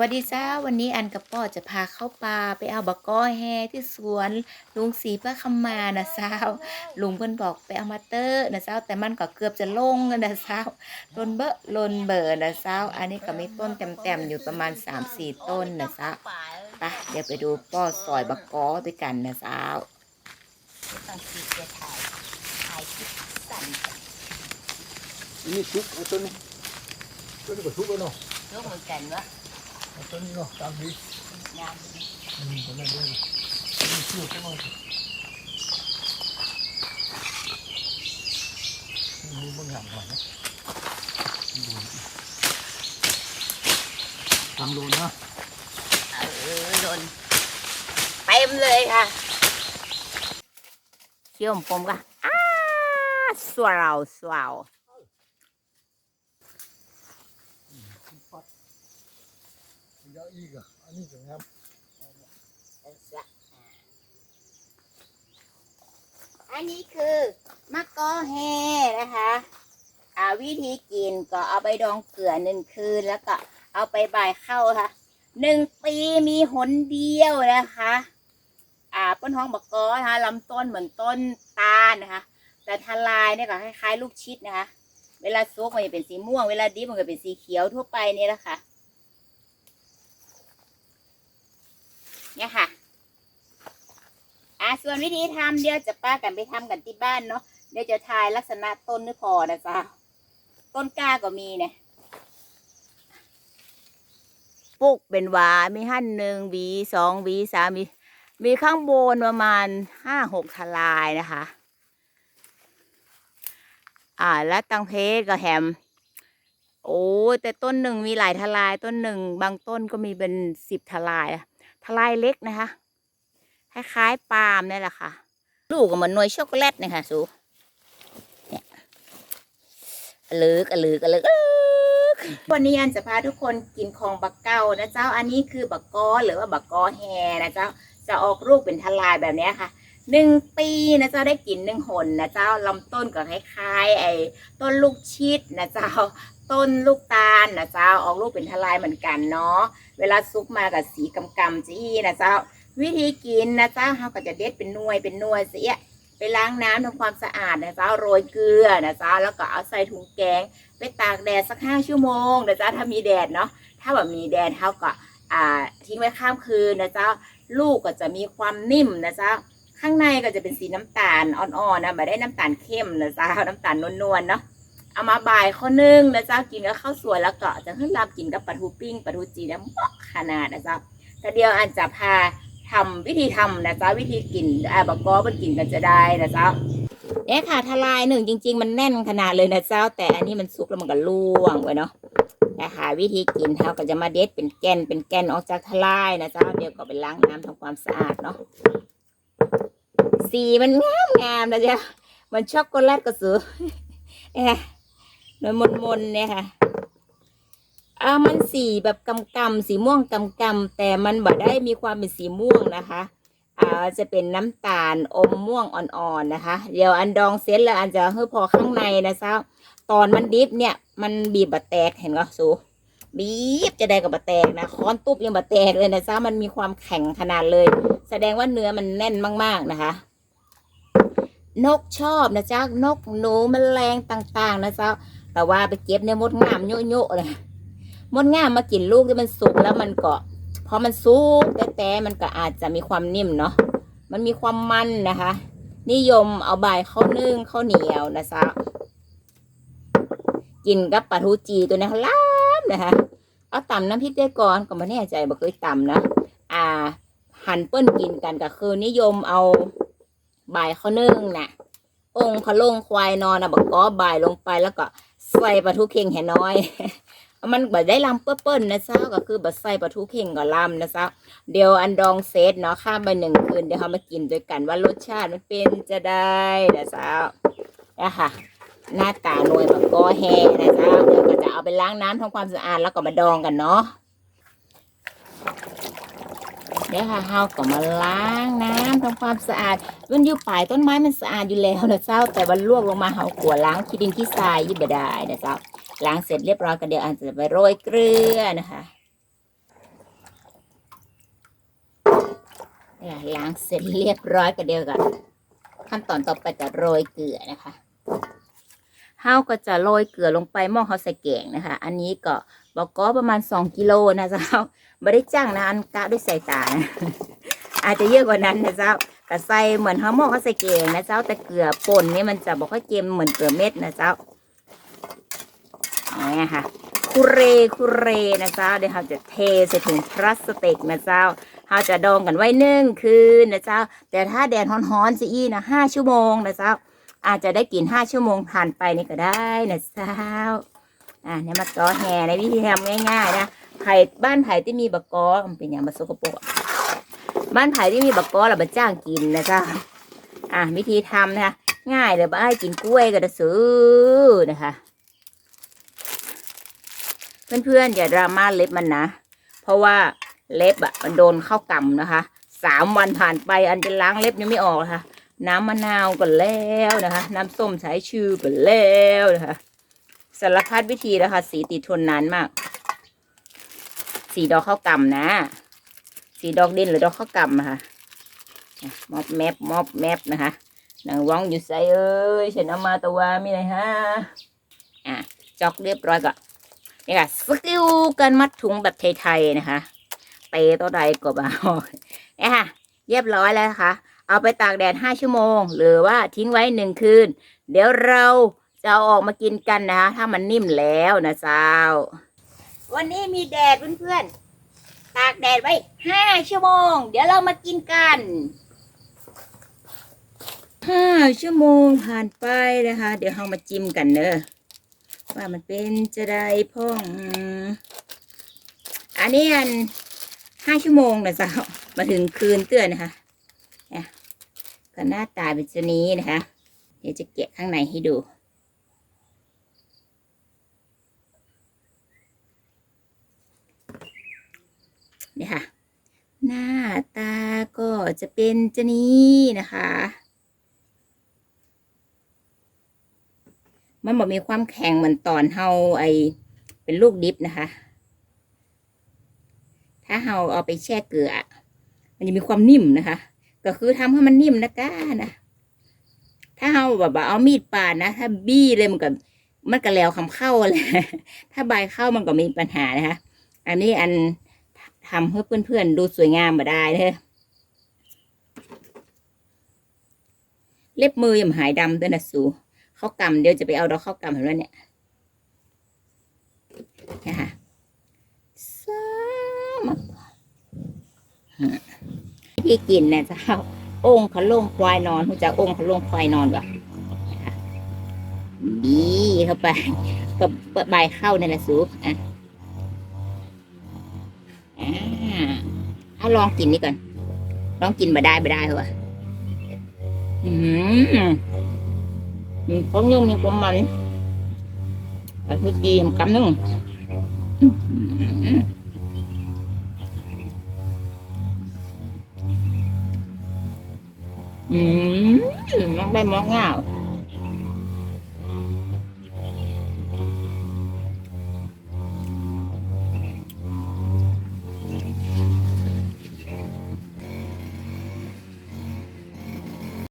วัสดีจ้าวันนี้อันกับป้อจะพาเข้าป่าไปเอาบักก้อแฮที่สวนลุงสีพระคำมานะสาวลุงเพิ่นบอกไปเอามาเตอร์นะสาวแต่มันก็เกือบจะลงนะสาวลนเบอะลนเบอนะสาวอันนี้ก็มีต้นเต็มๆอยู่ประมาณ 3-4 ต้นนะสาวไปเดี๋ยวไปดูป้อซอยบักก้อด้วยกันนะสาวต้องคิดจะถ่ายถ่ายคลิปสั้นอันนี้ทุกเอาตัวนี้ตัวนี้ก็ทุกแล้วเนาะรู้เหมือนกันว่าเอา ตัวนี้เนาะตามนี้งานอันนี้ตัวนั้นด้วยอันนี้ชื่อเขาว่ามีบางอย่างก่อนนะดูทำโลนะเออโดนเต็มเลยค่ะเชี่ยวผมก็อ้าสวาวสวาว ปัด ยาอีกอะอันนี้จะงามอันนี้คือมะกอแฮนะคะอาวิธีกินก็เอาไปดองเกลือหนึ่งคืนแล้วก็เอาไปบ่ายเข้าค่ะหนึ่งปีมีหนเดียวนะคะ อ่าต้นท้องบกกอนะคะลำต้นเหมือนต้นตาลนะคะ แต่ทลายเนี่ยก็คล้ายๆ ลูกชิดนะคะ เวลาซุกมันจะเป็นสีม่วง เวลาดิบมันก็เป็นสีเขียวทั่วไปนี่แหละค่ะ เนี่ยค่ะ อ่าส่วนวิธีทำเดี๋ยวจะป้ากันไปทำกันที่บ้านเนาะเดี๋ยวจะทายลักษณะต้นนี่พอนะจ๊ะต้นกล้าก็มีเนี่ยปลูกเป็นหวา มีหั่นหนึ่งหวีสองหวีสามหวีมีข้างบนประมาณห้าหกทลายนะคะ อ่า แล้วตังเพก็แฮม โอ้แต่ต้นหนึ่งมีหลายทลาย ต้นหนึ่งบางต้นก็มีเป็นสิบทลายอะ ทลายเล็กนะคะ คล้ายๆปาล์มนี่แหละค่ะ ลูกก็เหมือนหน่วยช็อกโกแลตเนี่ยค่ะสูเนี่ยอะลึกอะลึกอะลึกอะลึกวันนี้อันจะพาทุกคนกินของบักเก้านะเจ้า อันนี้คือบักกอหรือว่าบักกอแฮนะเจ้า จะออกลูกเป็นทลายแบบนี้ค่ะหนึ่งปีนะเจ้าได้กินหนึ่งหนนะเจ้าลำต้นก็คล้ายๆไอ้ต้นลูกชิดนะเจ้า ต้นลูกตาลนะเจ้าออกลูกเป็นทลายเหมือนกันเนาะเวลาซุกมากับสีกำกำจี้นะเจ้า วิธีกินนะเจ้าเขาก็จะเด็ดเป็นน่วยเป็นน่วยเสียไปล้างน้ำทำความสะอาดนะเจ้าโรยเกลือนะเจ้าแล้วก็เอาใส่ถุงแกง ไปตากแดดสักห้าชั่วโมงนะเจ้าถ้ามีแดดเนาะถ้าแบบมีแดดเขาก็อ่าทิ้งไว้ข้ามคืนนะเจ้าลูกก็จะมีความนิ่มนะเจ้าข้างในก็จะเป็นสีน้ำตาลอ่อนๆนะไม่ได้น้ำตาลเข้มนะเจ้าน้ำตาลนวลๆเนาะ เอามาบ่ายข้อนึงนะเจ้ากินกับข้าวสวยแล้วก็จะขึ้นรับกินกับปลาทูปิ้งปลาทูจีนะเหมาะขนาดนะจ้าแต่เดียวอันจะพาทำวิธีทำนะจ๊ะวิธีกินอ่าบอกก็มันกินกันจะได้นะจ๊ะเนี่ยค่ะทลายหนึ่งจริง ๆ มันแน่นขนาดเลยนะเจ้า แต่อันนี้มันสุกแล้วมันก็ล่วงไว้เนาะนะคะวิธีกินเขาก็จะมาเด็ดเป็นแกนเป็นแกนออกจากทลายนะเจ้าเดี๋ยวก็ไปล้างน้ำทำความสะอาดเนาะสีมันงามงามนะจ๊ะมันช็อกโกแลตก็สูเนี่ย โดยมนๆเนี่ยค่ะอ่ามันสีแบบกำกำสีม่วงกำกำแต่มันบ่ได้มีความเป็นสีม่วงนะคะอ่าจะเป็นน้ำตาลอมม่วงอ่อนๆนะคะ เดี๋ยวอันดองเสร็จแล้วอันจะให้พอข้างในนะเจ้าตอนมันดิบเนี่ยมันบีบบะแตกเห็นก็สูบีบจะได้กับบะแตกนะค้อนตุ๊บยังบะแตกเลยนะเจ้ามันมีความแข็งขนาดเลย แสดงว่าเนื้อมันแน่นมาก ๆนะคะนกชอบนะจ้านกหนูแมลงต่างๆ นะจ้า แต่ว่าไปเก็บเนี่ยมดงามโยๆเลยมดงามมากินลูกที่มันสุกแล้วมันก็พอมันสุกแต่แต่มันก็อาจจะมีความนิ่มเนาะมันมีความมันนะคะ นิยมเอาใบข้าวนึ่งข้าวเหนียวนะจ๊ะกินกับปลาทูจีตัวนี้ล้ามนะคะเอาตำน้ำพริกได้ก่อนก็ไม่แน่ใจบ่เคยตำนะอ่าหั่นเปิ้นกินกันก็คือนิยมเอาใบข้าวนึ่งน่ะองค์พะโลงควายนอนนะบอกก็ใบลงไปแล้วก็ ใส่ปลาทูเค็งแห่น้อย มันบ่ได้ลำเปิ้ลๆนะเจ้าก็คือบัใส่ปลาทูเข่งกับลำนะเจ้าเดี๋ยวอันดองเซตเนาะข้ามไปหนึ่งคืนเดี๋ยวเรามากินด้วยกันว่ารสชาติมันเป็นจะได้นะเจ้าเนี่ยค่ะหน้าตาหน่วยแบบก็แห้นะเจ้าเดี๋ยวก็จะเอาไปล้างน้ำทำความสะอาดแล้วก็มาดองกันเนาะ เดี๋ยวค่ะเฮาก็มาล้างน้ำทำความสะอาดมันอยู่ป่ายต้นไม้มันสะอาดอยู่แล้วนะเจ้า แต่มันลวกลงมาเฮากลัวล้างขี้ดินขี้ทรายยิ่งบ่ได้นะเจ้าล้างเสร็จเรียบร้อยก็เดี๋ยวอันจะไปโรยเกลือนะคะล้างเสร็จเรียบร้อยก็เดียวกันขั้นตอนต่อไปจะโรยเกลือนะคะเฮาก็จะโรยเกลือลงไปหม้อเขาใส่แกงนะคะ อันนี้ก็ บอกก็ประมาณ2กิโลนะเจ้าไม่ได้จ้างนะอันกะด้วยสายตานะอาจจะเยอะกว่านั้นนะเจ้ากะใส่เหมือนเฮาวหม้อเขาวใส่แกงนะเจ้าแต่เกลือป่นนี่มันจะบอกค่อยเค็มเหมือนเกลือเม็ดนะเจ้านี่ค่ะคุเรคุเรนะเจ้าเดี๋ยวเราจะเทใส่ถุงพลาสติกนะเจ้าเราจะดองกันไว้หนึ่งคืนนะเจ้า แต่ถ้าแดดร้อนๆสิอีนะห้าชั่วโมงนะเจ้าอาจจะได้กินห้าชั่วโมงผ่านไปนี่ก็ได้นะเจ้า อ่าเนี่ยมะกอแห่ในวิธีทำง่ายๆนะไผ่บ้านไผ่ที่มีบะกอมันเป็นอย่างมาสกปรกอะบ้านไผ่ที่มีบะกอเราบะจ้างกินนะจ้าอ่าวิธีทำนะคะง่ายเลยบ้าให้กินกล้วยก็จะซื้อนะคะ เพื่อนๆอย่าดราม่าเล็บมันนะ เพราะว่าเล็บอะมันโดนเข้ากำนะคะสามวันผ่านไปอันจะล้างเล็บยังไม่ออกนะคะน้ำมะนาวก็แล้วนะคะ น้ำส้มสายชูก็แล้วนะคะารพัดวิธีนะคะ สีติดทนนานมาก สีดอกข้าวกำนะ สีดอกดินหรือดอกข้าวกำนะคะอะมอบแมปมอบแมปนะคะนางว่องอยู่ใส่เอ้ยฉันเอามาตัวมีอะไรฮะอะจอกเรียบร้อยก็นี่ค่ะสกิลการมัดถุงแบบไทยๆนะคะเตะตัวใดก็บ่เอาเนี่ยค่ะ เรียบร้อยแล้วนะคะ เอาไปตากแดดห้าชั่วโมง หรือว่าทิ้งไว้หนึ่งคืน เดี๋ยวเรา จะเอาออกมากินกันนะคะถ้ามันนิ่มแล้วนะเจ้าวันนี้มีแดดเพื่อนๆ ตากแดดไว้ห้าชั่วโมง เดี๋ยวเรามากินกันห้าชั่วโมงผ่านไปนะคะ เดี๋ยวเรามาจิ้มกันเนอะว่ามันเป็นจะได้พ่อง อันนี้อันห้าชั่วโมงนะเจ้ามาถึงคืนเตือนนะคะเนี่ยก็หน้าตาเป็นชนี้นะคะ เดี๋ยวจะเกะข้างในให้ดู เนี่ยค่ะ หน้าตาก็จะเป็นจะนี้นะคะ มันบอกมีความแข็งเหมือนตอนเฮาไอเป็นลูกดิบนะคะ ถ้าเฮาเอาไปแช่เกลือ มันจะมีความนิ่มนะคะ ก็คือทำให้มันนิ่มนะก้านะถ้าเฮาแบบเอามีดปาดนะ ถ้าบี้เลยมันก็มันก็แล้วคำเข้าแหละถ้าใบเข้ามันก็มีปัญหานะคะ อันนี้อัน ทำให้เพื่อนๆดูสวยงามมาได้เด้อเล็บมือยังหายดำด้วยนะสูเขากำเดี๋ยวจะไปเอาดอกเข้ากำเห็นไหมเนี่ยนะคะสามที่กินเนี่ยเจ้าองค์ขลุ่งควายนอนคุณจะองค์ขลุ่งควายนอนก่อนนะคะดีเข้าไปกับใบเข้าเนี่ยแหละสูอะ อ่า เอาลองกินนี่ก่อน ลองกินมาได้มาได้เหรออืมมีความนุ่มมีความมันแต่คือดีมนกำนึงอื้อหืออืมมองได้มองเงา